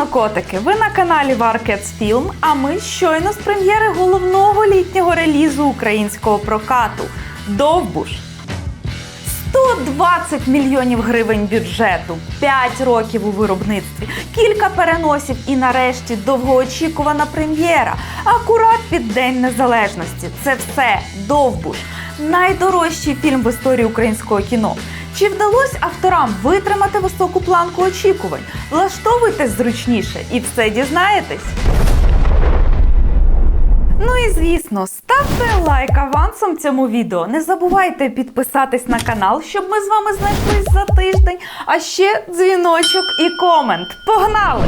кінокотики! Ви на каналі Варкетс Філм, а ми щойно з прем'єри головного літнього релізу українського прокату Довбуш. 120 мільйонів гривень бюджету, 5 років у виробництві, кілька переносів і нарешті довгоочікувана прем'єра. Акурат під День Незалежності. Це все Довбуш. Найдорожчий фільм в історії українського кіно. Чи вдалося авторам витримати високу планку очікувань? Влаштовуйтесь зручніше і все дізнаєтесь. Ну і звісно, ставте лайк авансом цьому відео. Не забувайте підписатись на канал, щоб ми з вами знайшлись за тиждень. А ще дзвіночок і комент. Погнали!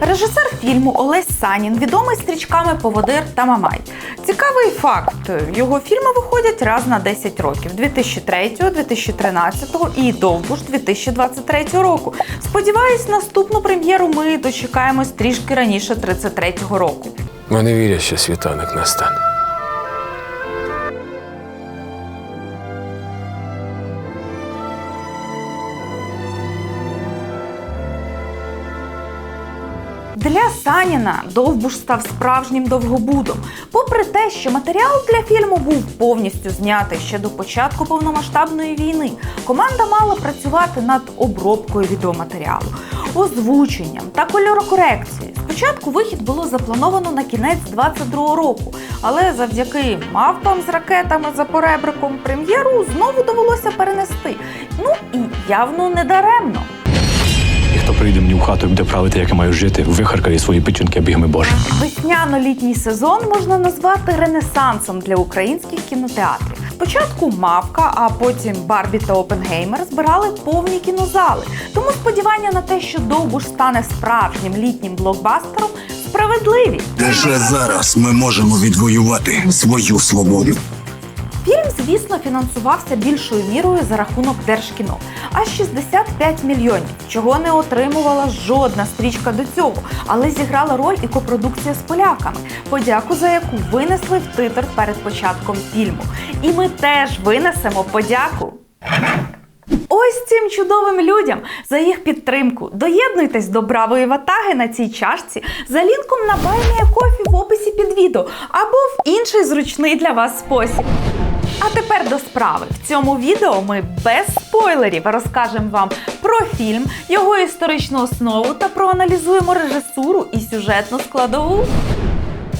Режисер фільму Олесь Санін відомий стрічками Поводир та Мамай. Цікавий факт: його фільми виходять раз на 10 років 2003, 2013 і Довбуш 2023 року. Сподіваюсь, наступну прем'єру ми дочекаємось трішки раніше 33-го року. Вони вірять, що світанок настане. Для Саніна Довбуш став справжнім довгобудом. Попри те, що матеріал для фільму був повністю знятий ще до початку повномасштабної війни, команда мала працювати над обробкою відеоматеріалу, озвученням та кольорокорекцією. Спочатку вихід було заплановано на кінець 22-го року, але завдяки мавпам з ракетами за поребриком прем'єру знову довелося перенести. Ну і явно не даремно. І хто прийде мені в хату і буде правити, як я маю жити, вихаркає свої печінки бігми Боже. Весняно-літній сезон можна назвати ренесансом для українських кінотеатрів. Спочатку Мавка, а потім Барбі та Опенгеймер збирали повні кінозали. Тому сподівання на те, що Довбуш стане справжнім літнім блокбастером, справедливі. Лише зараз ми можемо відвоювати свою свободу. Фільм, звісно, фінансувався більшою мірою за рахунок Держкіно, аж 65 мільйонів, чого не отримувала жодна стрічка до цього, але зіграла роль і копродукція з поляками, подяку за яку винесли в титр перед початком фільму. І ми теж винесемо подяку. Ось цим чудовим людям за їх підтримку. Доєднуйтесь до бравої ватаги на цій чашці за лінком на Кофі в описі під відео або в інший зручний для вас спосіб. А тепер до справи. В цьому відео ми без спойлерів розкажемо вам про фільм, його історичну основу та проаналізуємо режисуру і сюжетну складову.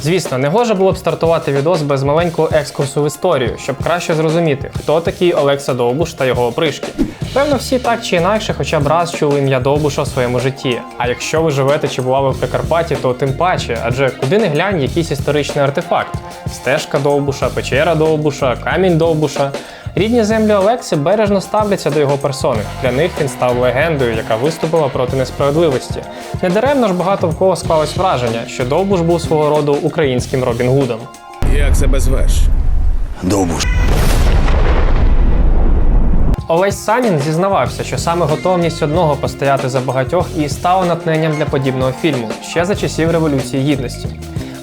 Звісно, не гоже було б стартувати відос без маленького екскурсу в історію, щоб краще зрозуміти, хто такий Олекса Довбуш та його опришки. Певно, всі так чи інакше, хоча б раз чули ім'я Довбуша в своєму житті. А якщо ви живете чи бували в Прикарпатті, то тим паче, адже куди не глянь якийсь історичний артефакт: стежка Довбуша, печера Довбуша, камінь Довбуша. Рідні землі Олекси бережно ставляться до його персони. Для них він став легендою, яка виступила проти несправедливості. Недаремно ж багато в кого склалось враження, що Довбуш був свого роду українським Робін Гудом. Як себе звеш? Довбуш. Олесь Санін зізнавався, що саме готовність одного постояти за багатьох і стала натхненням для подібного фільму ще за часів Революції Гідності.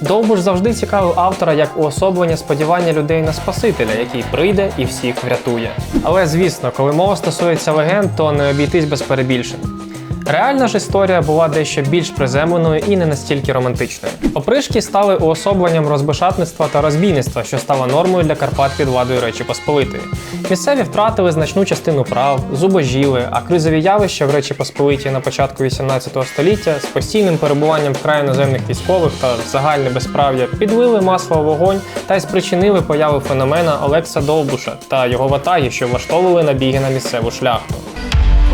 Довбуш завжди цікавив автора як уособлення сподівання людей на Спасителя, який прийде і всіх врятує. Але звісно, коли мова стосується легенд, то не обійтись без перебільшень. Реальна ж історія була дещо більш приземленою і не настільки романтичною. Опришки стали уособленням розбишатництва та розбійництва, що стало нормою для Карпат під владою Речі Посполитої. Місцеві втратили значну частину прав, зубожіли, а кризові явища в Речі Посполитій на початку 18 століття з постійним перебуванням вкрай іноземних військових та загальне безправ'я підлили масло в вогонь та й спричинили появу феномена Олекса Довбуша та його ватаги, що влаштовували набіги на місцеву шляхту.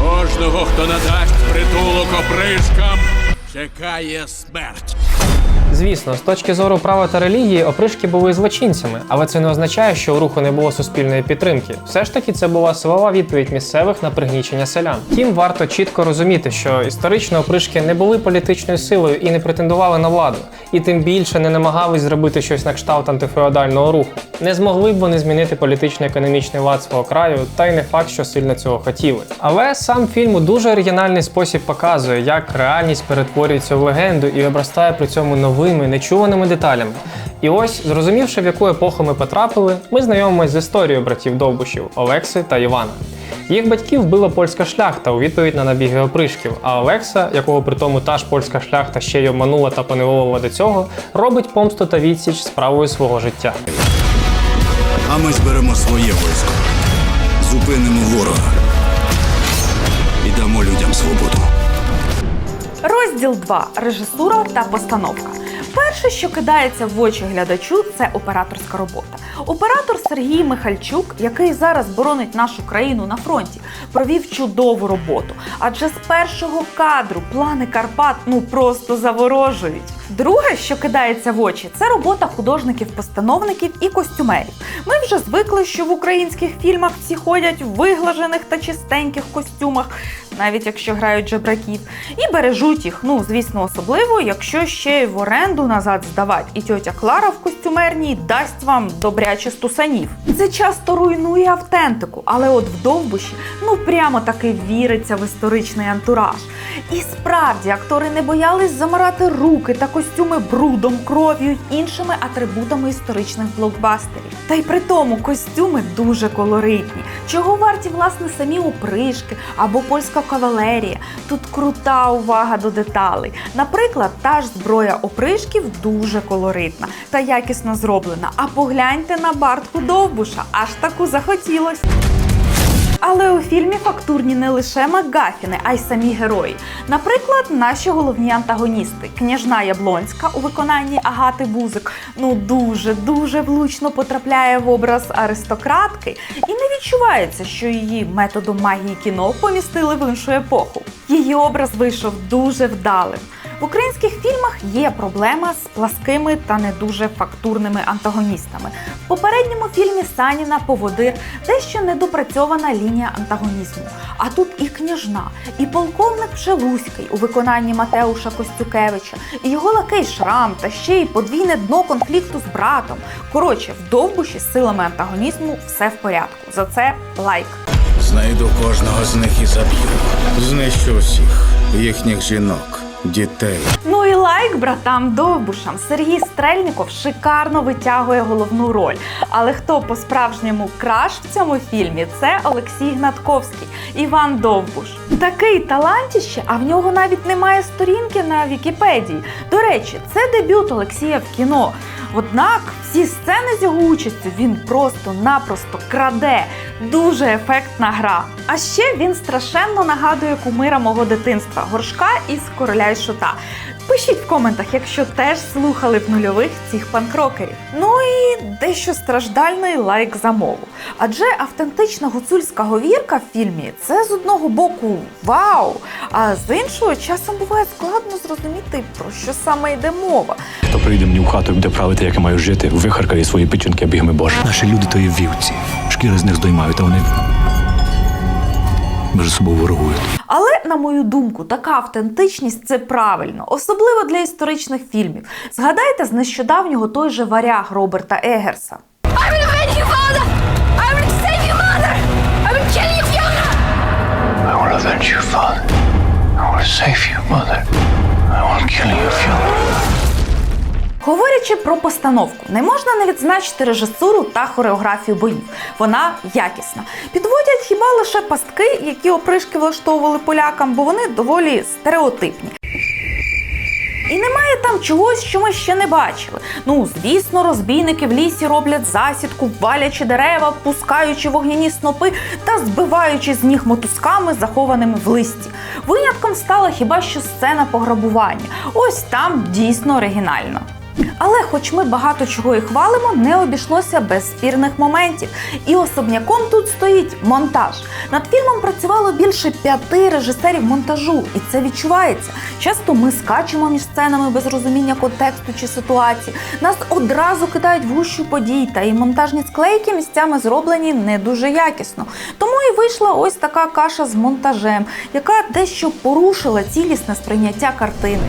Кожного, хто надасть притулок опришкам, чекає смерть. Звісно, з точки зору права та релігії опришки були злочинцями, але це не означає, що у руху не було суспільної підтримки. Все ж таки, це була силова відповідь місцевих на пригнічення селян. Втім, варто чітко розуміти, що історично опришки не були політичною силою і не претендували на владу, і тим більше не намагались зробити щось на кшталт антифеодального руху. Не змогли б вони змінити політично-економічний лад свого краю, та й не факт, що сильно цього хотіли. Але сам фільм у дуже оригінальний спосіб показує, як реальність перетворюється в легенду і обростає при цьому новими, нечуваними деталями. І ось, зрозумівши, в яку епоху ми потрапили, ми знайомимось з історією братів Довбушів Олекси та Івана. Їх батьків вбила польська шляхта у відповідь на набіги опришків. А Олекса, якого при тому та ж польська шляхта ще й обманула та поневолила до цього, робить помсту та відсіч справою свого життя. А ми зберемо своє військо. Зупинимо ворога. І дамо людям свободу. Розділ 2. Режисура та постановка. Перше, що кидається в очі глядачу, це операторська робота. Оператор Сергій Михальчук, який зараз боронить нашу країну на фронті, провів чудову роботу. Адже з першого кадру плани Карпат ну просто заворожують. Друге, що кидається в очі, це робота художників-постановників і костюмерів. Ми вже звикли, що в українських фільмах всі ходять в виглажених та чистеньких костюмах, навіть якщо грають жебраків, і бережуть їх. Ну, звісно, особливо, якщо ще й в оренду назад здавать, і тьотя Клара в костюмерній дасть вам добряче стусанів. Це часто руйнує автентику, але от в довбуші ну прямо таки віриться в історичний антураж. І справді актори не боялись замирати руки та костюми брудом, кров'ю й іншими атрибутами історичних блокбастерів. Та й при тому костюми дуже колоритні. Чого варті власне самі опришки або польська кавалерія? Тут крута увага до деталей. Наприклад, та ж зброя опришків дуже колоритна та якісно зроблена. А погляньте на бартку довбуша, аж таку захотілось. Але у фільмі фактурні не лише Макгафіни, а й самі герої. Наприклад, наші головні антагоністи княжна Яблонська у виконанні Агати Бузик ну дуже дуже влучно потрапляє в образ аристократки, і не відчувається, що її методом магії кіно помістили в іншу епоху. Її образ вийшов дуже вдалим. В українських фільмах є проблема з пласкими та не дуже фактурними антагоністами. В попередньому фільмі Саніна Поводир дещо недопрацьована лінія антагонізму. А тут і княжна, і полковник Пшелуський у виконанні Матеуша Костюкевича, і його лакей Шрам, та ще й подвійне дно конфлікту з братом. Коротше, в довбуші з силами антагонізму все в порядку. За це лайк. Знайду кожного з них і заб'ю. Знищу всіх їхніх жінок, дітей. Ну і лайк братам Довбушам. Сергій Стрельніков шикарно витягує головну роль. Але хто по-справжньому краш в цьому фільмі? Це Олексій Гнатковський, Іван Довбуш. Такий талантіще, а в нього навіть немає сторінки на Вікіпедії. До речі, це дебют Олексія в кіно. Однак всі сцени з його участю він просто-напросто краде. Дуже ефектна гра. А ще він страшенно нагадує кумира мого дитинства горшка із короля і шута. Пишіть в коментах, якщо теж слухали в нульових цих панкрокерів. Ну і дещо страждальний лайк за мову. Адже автентична гуцульська говірка в фільмі це з одного боку вау, а з іншого часом буває складно зрозуміти, про що саме йде мова. Хто прийде мені в хату і буде правити, як я маю жити, вихаркає свої печінки бігми Боже. Наші люди то є вівці. Шкіри з них здоймають, а вони між собою ворогують. Але, на мою думку, така автентичність це правильно, особливо для історичних фільмів. Згадайте з нещодавнього той же варяг Роберта Егерса. You, you, you! I will you, save you, mother. I will kill you, Fiona. Говорячи про постановку, не можна не відзначити режисуру та хореографію боїв. Вона якісна. Підводять хіба лише пастки, які опришки влаштовували полякам, бо вони доволі стереотипні. І немає там чогось, що ми ще не бачили. Ну, звісно, розбійники в лісі роблять засідку, валячи дерева, пускаючи вогняні снопи та збиваючи з ніг мотузками, захованими в листі. Винятком стала хіба що сцена пограбування. Ось там дійсно оригінально. Але, хоч ми багато чого і хвалимо, не обійшлося без спірних моментів. І особняком тут стоїть монтаж. Над фільмом працювало більше п'яти режисерів монтажу, і це відчувається. Часто ми скачемо між сценами без розуміння контексту чи ситуації. Нас одразу кидають в гущу подій, та і монтажні склейки місцями зроблені не дуже якісно. Тому і вийшла ось така каша з монтажем, яка дещо порушила цілісне сприйняття картини.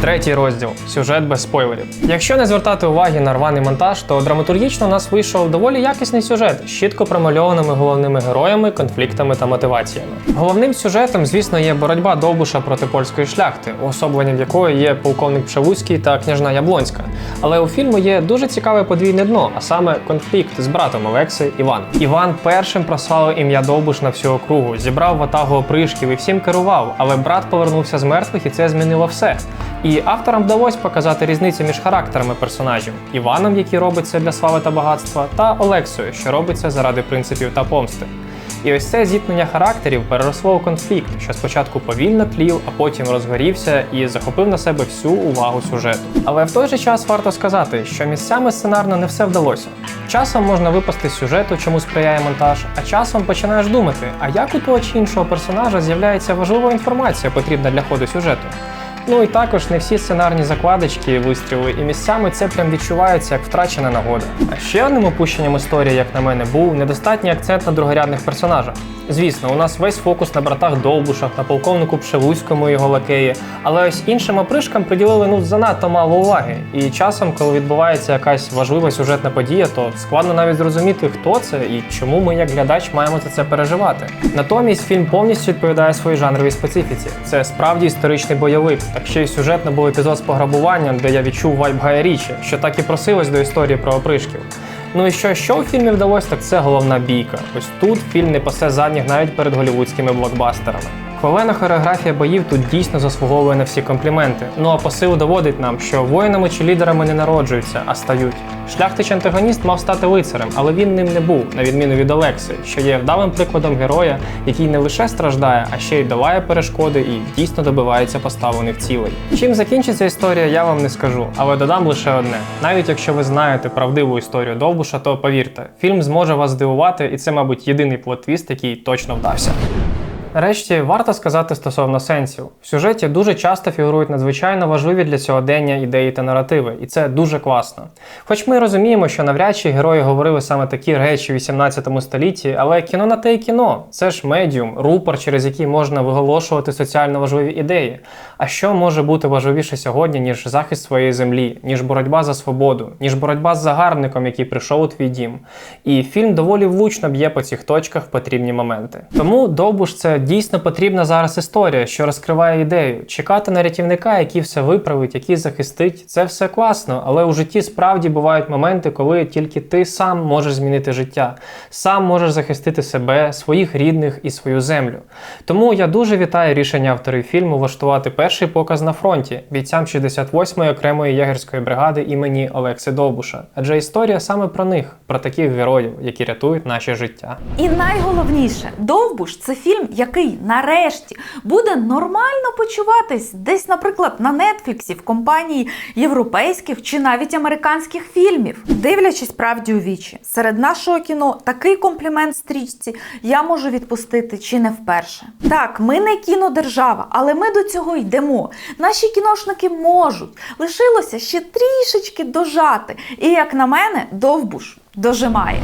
Третій розділ сюжет без спойлерів. Якщо не звертати уваги на рваний монтаж, то драматургічно у нас вийшов доволі якісний сюжет з чітко промальованими головними героями, конфліктами та мотиваціями. Головним сюжетом, звісно, є боротьба Довбуша проти польської шляхти, уособленням якої є полковник Пшевуцький та княжна Яблонська. Але у фільму є дуже цікаве подвійне дно, а саме конфлікт з братом Олекси Іван. Іван першим прославив ім'я Довбуш на всю округу, зібрав ватагу опришків і всім керував, але брат повернувся з мертвих і це змінило все. І авторам вдалося показати різницю між характерами персонажів: Іваном, який робить це для слави та багатства, та Олексою, що робить це заради принципів та помсти. І ось це зіткнення характерів переросло у конфлікт, що спочатку повільно тлів, а потім розгорівся і захопив на себе всю увагу сюжету. Але в той же час варто сказати, що місцями сценарно не все вдалося. Часом можна випасти з сюжету, чому сприяє монтаж, а часом починаєш думати, а як у того чи іншого персонажа з'являється важлива інформація, потрібна для ходу сюжету. Ну і також не всі сценарні закладочки вистріли, і місцями це прям відчувається як втрачена нагода. А ще одним опущенням історії, як на мене, був недостатній акцент на другорядних персонажах. Звісно, у нас весь фокус на братах Довбушах, на полковнику Пшевуському і його лакеї, але ось іншим опришкам приділили ну занадто мало уваги. І часом, коли відбувається якась важлива сюжетна подія, то складно навіть зрозуміти, хто це і чому ми, як глядач, маємо за це переживати. Натомість фільм повністю відповідає своїй жанровій специфіці. Це справді історичний бойовик. Так ще й сюжетно був епізод з пограбуванням, де я відчув вайб Гая Річі, що так і просилось до історії про опришків. Ну і що, що у фільмі вдалося, так це головна бійка. Ось тут фільм не пасе задніх навіть перед голівудськими блокбастерами. Хвалена хореографія боїв тут дійсно заслуговує на всі компліменти. Ну а посил доводить нам, що воїнами чи лідерами не народжуються, а стають. Шляхтич антагоніст мав стати лицарем, але він ним не був, на відміну від Олекси, що є вдалим прикладом героя, який не лише страждає, а ще й долає перешкоди і дійсно добивається поставлених цілей. Чим закінчиться історія, я вам не скажу, але додам лише одне: навіть якщо ви знаєте правдиву історію Довбуша, то повірте, фільм зможе вас здивувати, і це, мабуть, єдиний плот-твіст, який точно вдався. Нарешті варто сказати стосовно сенсів. В сюжеті дуже часто фігурують надзвичайно важливі для сьогодення ідеї та наративи, і це дуже класно. Хоч ми розуміємо, що навряд чи герої говорили саме такі речі в 18 столітті, але кіно на те й кіно. Це ж медіум, рупор, через який можна виголошувати соціально важливі ідеї. А що може бути важливіше сьогодні, ніж захист своєї землі, ніж боротьба за свободу, ніж боротьба з загарбником, який прийшов у твій дім. І фільм доволі влучно б'є по цих точках в потрібні моменти. Тому Довбуш це дійсно потрібна зараз історія, що розкриває ідею. Чекати на рятівника, який все виправить, який захистить, це все класно, але у житті справді бувають моменти, коли тільки ти сам можеш змінити життя, сам можеш захистити себе, своїх рідних і свою землю. Тому я дуже вітаю рішення авторів фільму влаштувати перший показ на фронті бійцям 68-ї окремої ягерської бригади імені Олекси Довбуша. Адже історія саме про них, про таких героїв, які рятують наше життя. І найголовніше, Довбуш це фільм, який нарешті буде нормально почуватись десь, наприклад, на Нетфліксі в компанії європейських чи навіть американських фільмів. Дивлячись правді у вічі, серед нашого кіно такий комплімент стрічці я можу відпустити чи не вперше. Так, ми не кінодержава, але ми до цього йдемо. Наші кіношники можуть. Лишилося ще трішечки дожати. І як на мене, Довбуш дожимає.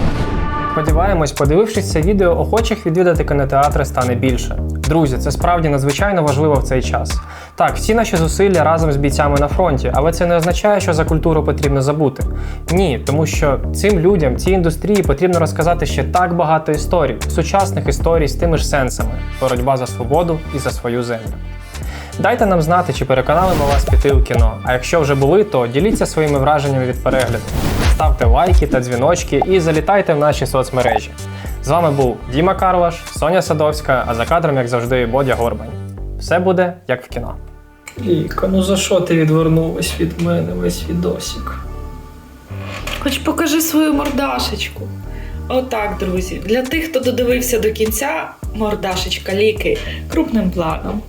Сподіваємось, подивившись це відео, охочих відвідати кінотеатри стане більше. Друзі, це справді надзвичайно важливо в цей час. Так, всі наші зусилля разом з бійцями на фронті, але це не означає, що за культуру потрібно забути. Ні, тому що цим людям, цій індустрії потрібно розказати ще так багато історій, сучасних історій з тими ж сенсами: боротьба за свободу і за свою землю. Дайте нам знати, чи переконали ми вас піти у кіно. А якщо вже були, то діліться своїми враженнями від перегляду. Ставте лайки та дзвіночки і залітайте в наші соцмережі. З вами був Діма Карлаш, Соня Садовська, а за кадром, як завжди, Бодя Горбань. Все буде як в кіно. Ліка, ну за що ти відвернулась від мене весь відосик? Хоч покажи свою мордашечку. Отак, друзі. Для тих, хто додивився до кінця, мордашечка ліки крупним планом.